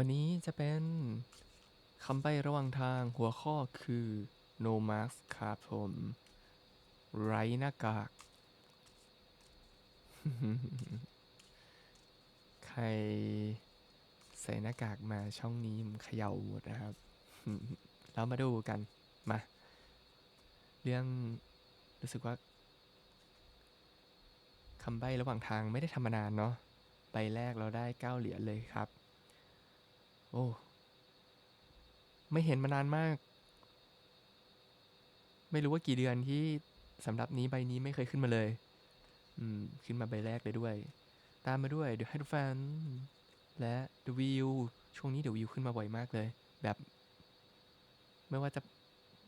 วันนี้จะเป็นคำใบระหว่างทางหัวข้อคือ no mask ครับผม ไร้หน้ากาก ใครใส่หน้ากากมาช่องนี้มันเขย่าหมดนะครับเรามาดูกัน มา เรื่องรู้สึกว่าคำใบ้ระหว่างทางไม่ได้ทำมานานเนาะใบแรกเราได้เก้าเหรียญเลยครับ โอ้ ไม่เห็นมานานมาก ไม่รู้ว่ากี่เดือนที่สำหรับนี้ใบนี้ไม่เคยขึ้นมาเลย อืม ขึ้นมาใบแรกเลยด้วย ตามมาด้วย The h y d r o f a n และ The View ช่วงนี้ The View ขึ้นมาบ่อยมากเลย แบบ ไม่ว่าจะ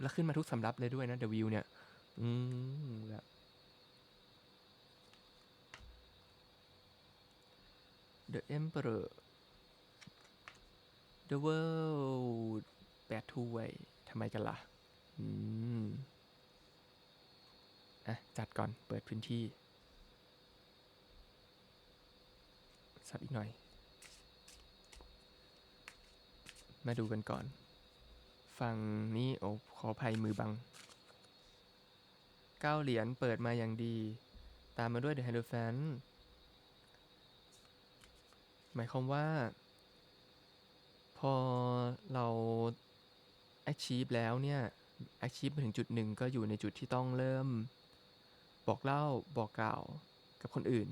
แล้วขึ้นมาทุกสำรับเลยด้วยนะ The View เนี่ย อืมแบบ The Emperor The World แปดทูไว้ทำไมกันล่ะ อืม อะ จัดก่อนเปิดพื้นที่ สับอีกหน่อย มาดูกันก่อน ฝั่งนี้ โอ้ขออภัยมือบังเก้าเหรียญเปิดมาอย่างดี ตามมาด้วย The h a n d o f a n หมายความว่า พอเรา achieve แล้วเนี่ย achieve มาถึงจุดหนึ่งก็อยู่ในจุดที่ต้องเริ่ม บอกเล่าบอกกล่าวกับคนอื่น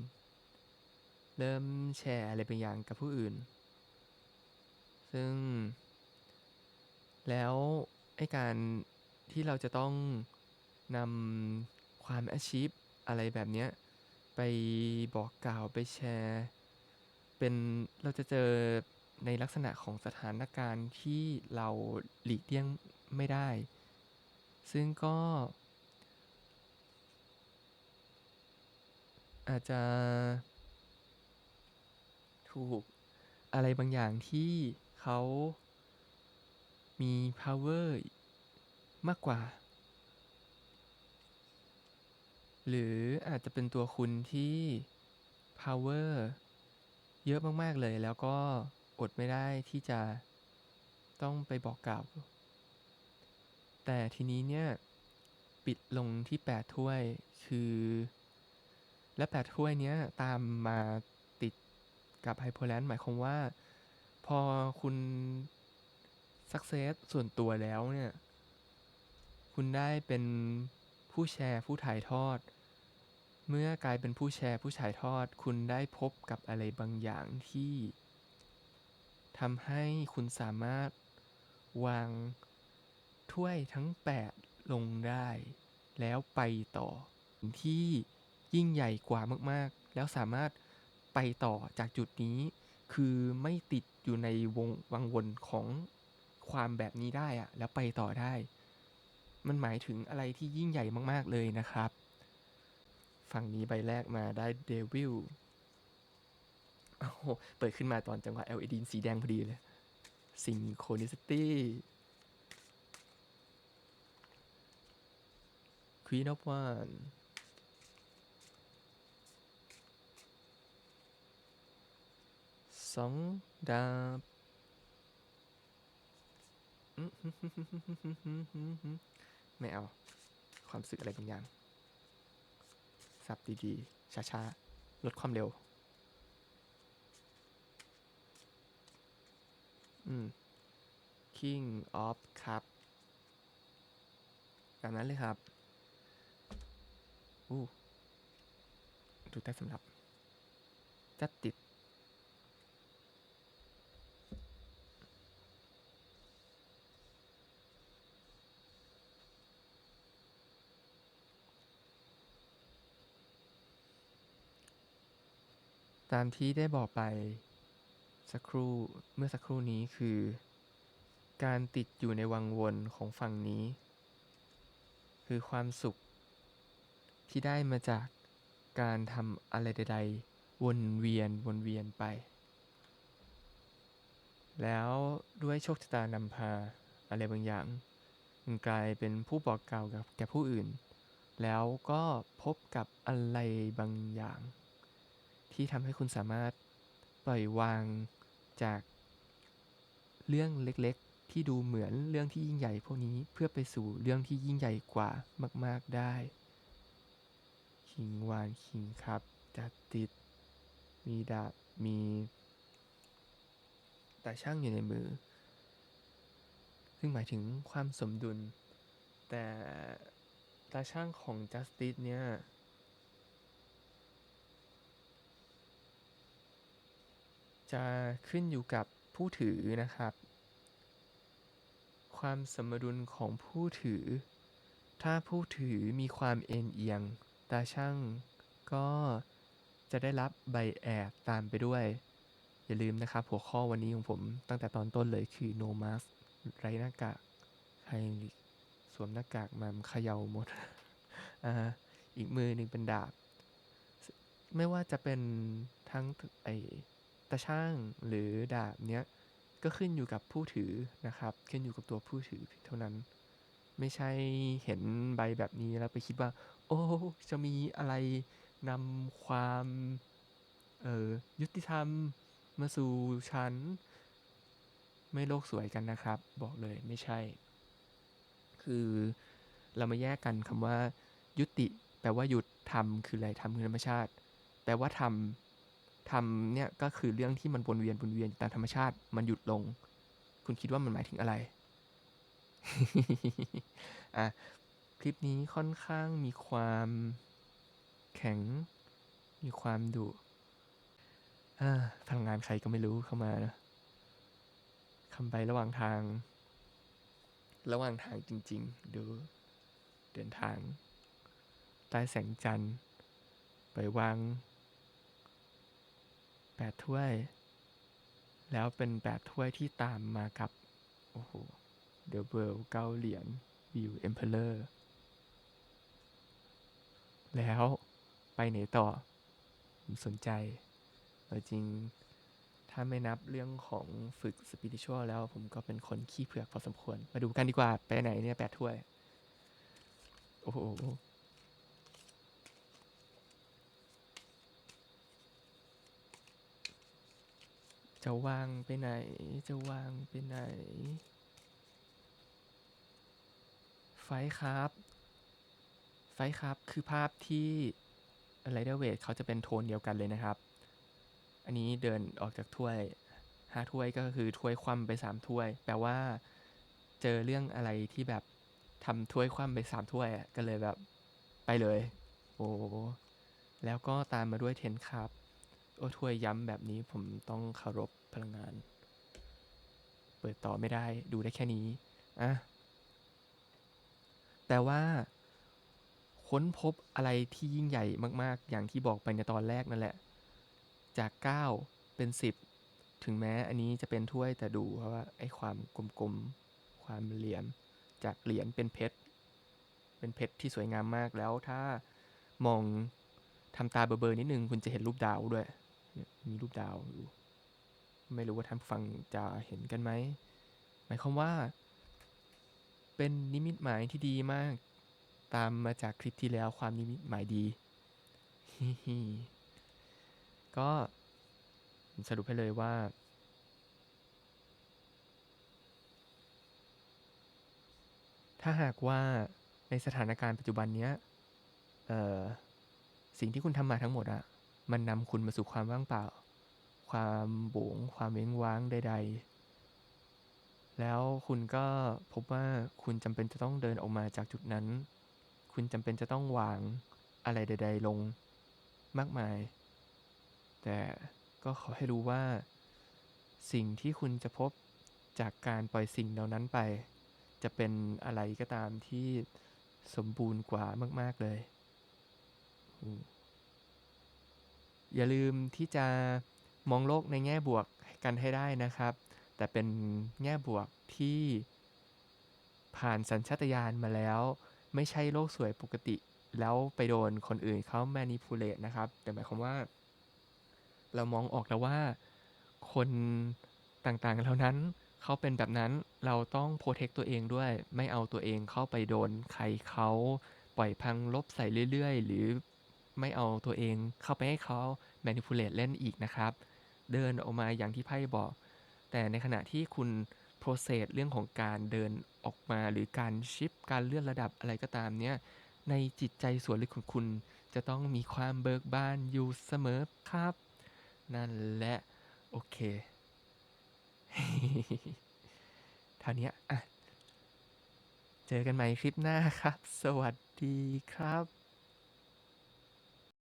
เริ่มแชร์อะไรบางอย่างกับผู้อื่น ซึ่ง แล้วไอ้การที่เราจะต้องนำความ achieve อะไรแบบเนี้ยไปบอกกล่าวไปแชร์ เป็นเราจะเจอ ในลักษณะของสถานการณ์ที่เราหลีกเลี่ยงไม่ได้ ซึ่งก็ อาจจะ ถูกอะไรบางอย่างที่เขามี power มากกว่า หรืออาจจะเป็นตัวคุณที่ power เยอะมาก ๆ เลยแล้วก็ อดไม่ได้ที่จะต้องไปบอกกล่าว แต่ทีนี้เนี่ยปิดลงที่8ถ้วยคือ และ8ถ้วยเนี้ยตามมาติดกับ Hyperland หมายความว่า พอคุณ success ส่วนตัวแล้วเนี่ย คุณได้เป็นผู้แชร์ผู้ถ่ายทอด เมื่อกลายเป็นผู้แชร์ผู้ถ่ายทอด คุณได้พบกับอะไรบางอย่างที่ ทำให้คุณสามารถวางถ้วยทั้ง 8 ลงได้ แล้วไปต่อที่ยิ่งใหญ่กว่ามากๆ แล้วสามารถไปต่อจากจุดนี้ คือไม่ติดอยู่ในวงวังวนของความแบบนี้ได้อะแล้วไปต่อได้ มันหมายถึงอะไรที่ยิ่งใหญ่มากๆเลยนะครับ ฝั่งนี้ใบแรกมาได้ Devil โอ้โหเปิดขึ้นมาตอนจังหวะ LED สีแดงพอดีเลย Synchronicity Queen of One สองดาบอืมไม่เอา ความสึกอะไรบางอย่างสับดีๆ ช้าๆ ลดความเร็ว อืม King of Cup ตามนั้นเลยครับอู้ดูใต้สำหรับ จัดติด ตามที่ได้บอกไป สักครู่เมื่อสักครู่นี้คือ การติดอยู่ในวังวนของฝั่งนี้ คือความสุข ที่ได้มาจากการทำอะไรใดๆวนเวียนวนเวียนไป แล้วด้วยโชคชะตานำพาอะไรบางอย่างมันกลายเป็นผู้บอกกล่าวกับแก่ผู้อื่น แล้วก็พบกับอะไรบางอย่าง ที่ทำให้คุณสามารถปล่อยวาง จากเรื่องเล็กๆ ที่ดูเหมือนเรื่องที่ยิ่งใหญ่พวกนี้เพื่อไปสู่เรื่องที่ยิ่งใหญ่กว่ามาก ๆได้คิงวานคิงครับจัดติด มีดาบมีตาช่างอยู่ในมือ ซึ่งหมายถึงความสมดุล แต่ตาช่างของ Justice เนี่ย จะขึ้นอยู่กับผู้ถือนะครับ ความสมดุลของผู้ถือ ถ้าผู้ถือมีความเอ็นเอียง ตาช่างก็จะได้รับใบแอบตามไปด้วย อย่าลืมนะครับ หัวข้อวันนี้ของผมตั้งแต่ตอนต้นเลยคือ no mask ไรหน้ากากไฮลิกสวมหน้ากากมันเขย่าหมดอ่าอีกมือหนึ่งเป็นดาบ ไม่ว่าจะเป็นทั้งไอ ตาช่างหรือดาบเนี้ยก็ขึ้นอยู่กับผู้ถือนะครับ ขึ้นอยู่กับตัวผู้ถือเพียงเท่านั้น ไม่ใช่เห็นใบแบบนี้แล้วไปคิดว่า โอ้จะมีอะไรนำความเออยุติธรรมมาสู่ฉัน ไม่โลกสวยกันนะครับ บอกเลยไม่ใช่ คือเรามาแยกกันคำว่า ยุติ แปลว่าหยุดทำคืออะไรทำคือธรรมชาติ แปลว่าทำ ทำเนี่ยก็คือเรื่องที่มันวนเวียนวนเวียนตามธรรมชาติมันหยุดลง คุณคิดว่ามันหมายถึงอะไรอะคลิปนี้ค่อนข้างมีความแข็ง มีความดุอ่าพลังงานใครก็ไม่รู้เข้ามานะคำไประหว่างทาง ระหว่างทางจริง ๆ ดูเดินทางใต้แสงจันทร์ไปวาง แปดถ้วย แล้วเป็นแปดถ้วยที่ตามมากับ โอ้โหเดอะเบิร์เก้าเหรียญวิวเอ็มเพลเลอร์แล้วไปไหนต่อ ผมสนใจจริง ถ้าไม่นับเรื่องของฝึกสปิริตชวลแล้วผมก็เป็นคนขี้เผือกพอสมควร มาดูกันดีกว่า ไปไหนเนี่ยแปดถ้วย โอ้โห จะวางไปไหน จะวางไปไหน ไฟครับ ไฟครับคือภาพที่ไรเดอร์เวทเขาจะเป็นโทนเดียวกันเลยนะครับ อันนี้เดินออกจากถ้วยห้าถ้วยก็คือถ้วยคว่ำไปสามถ้วย แปลว่า เจอเรื่องอะไรที่แบบทำถ้วยคว่ำไปสามถ้วยก็เลยแบบไปเลย โอ้แล้วก็ตามมาด้วยเทนครับ โอ้ถ้วยย้ำแบบนี้ผมต้องเคารพ พลังงาน เปิดต่อไม่ได้ดูได้แค่นี้อะแต่ว่าค้นพบอะไรที่ยิ่งใหญ่มาก ๆ อย่างที่บอกไปในตอนแรกนั่นแหละ จาก 9 เป็น 10 ถึงแม้อันนี้จะเป็นถ้วยแต่ดูเพราะว่าไอ้ความกลมๆ ความเหลี่ยม จากเหรียญเป็นเพชร เป็นเพชรที่สวยงามมากแล้วถ้ามองทำตาเบลอๆนิดนึงคุณจะเห็นรูปดาวด้วยเนี่ยมีรูปดาวอยู่ ไม่รู้ว่าท่านผู้ฟังจะเห็นกันไหม หมายความว่า เป็นนิมิตหมายที่ดีมาก ตามมาจากคลิปที่แล้วความนิมิตหมายดีก็สรุปให้เลยว่า ถ้าหากว่าในสถานการณ์ปัจจุบันเนี้ยสิ่งที่คุณทำมาทั้งหมดอะมันนำคุณมาสู่ความว่างเปล่า ความโบงความเว้งว้างใด ๆ แล้วคุณก็พบว่าคุณจำเป็นจะต้องเดินออกมาจากจุดนั้น คุณจำเป็นจะต้องวางอะไรใด ๆ ลงมากมาย แต่ก็ขอให้รู้ว่า สิ่งที่คุณจะพบจากการปล่อยสิ่งเหล่านั้นไป จะเป็นอะไรก็ตามที่สมบูรณ์กว่ามาก ๆ เลย อย่าลืมที่จะ มองโลกในแง่บวกกันให้ได้นะครับ แต่เป็นแง่บวกที่ผ่านสัญชาตญาณมาแล้ว ไม่ใช่โลกสวยปกติ แล้วไปโดนคนอื่นเขา manipulate นะครับ แต่หมายความว่า เรามองออกแล้วว่า คนต่างๆเหล่านั้นเขาเป็นแบบนั้นเราต้องโปรเทคตัวเองด้วย ไม่เอาตัวเองเข้าไปโดนใครเขาปล่อยพังลบใส่เรื่อยๆ หรือไม่เอาตัวเองเข้าไปให้เขา manipulate เล่นอีกนะครับ เดินออกมาอย่างที่ไพ่บอก แต่ในขณะที่คุณ process เรื่องของการเดินออกมาหรือการชิปการเลื่อนระดับอะไรก็ตามเนี่ยในจิตใจส่วนลึกของคุณ จะต้องมีความเบิกบานอยู่เสมอครับ นั่นแหละ โอเคเท่านี้อะ เจอกันใหม่คลิปหน้าครับ สวัสดีครับ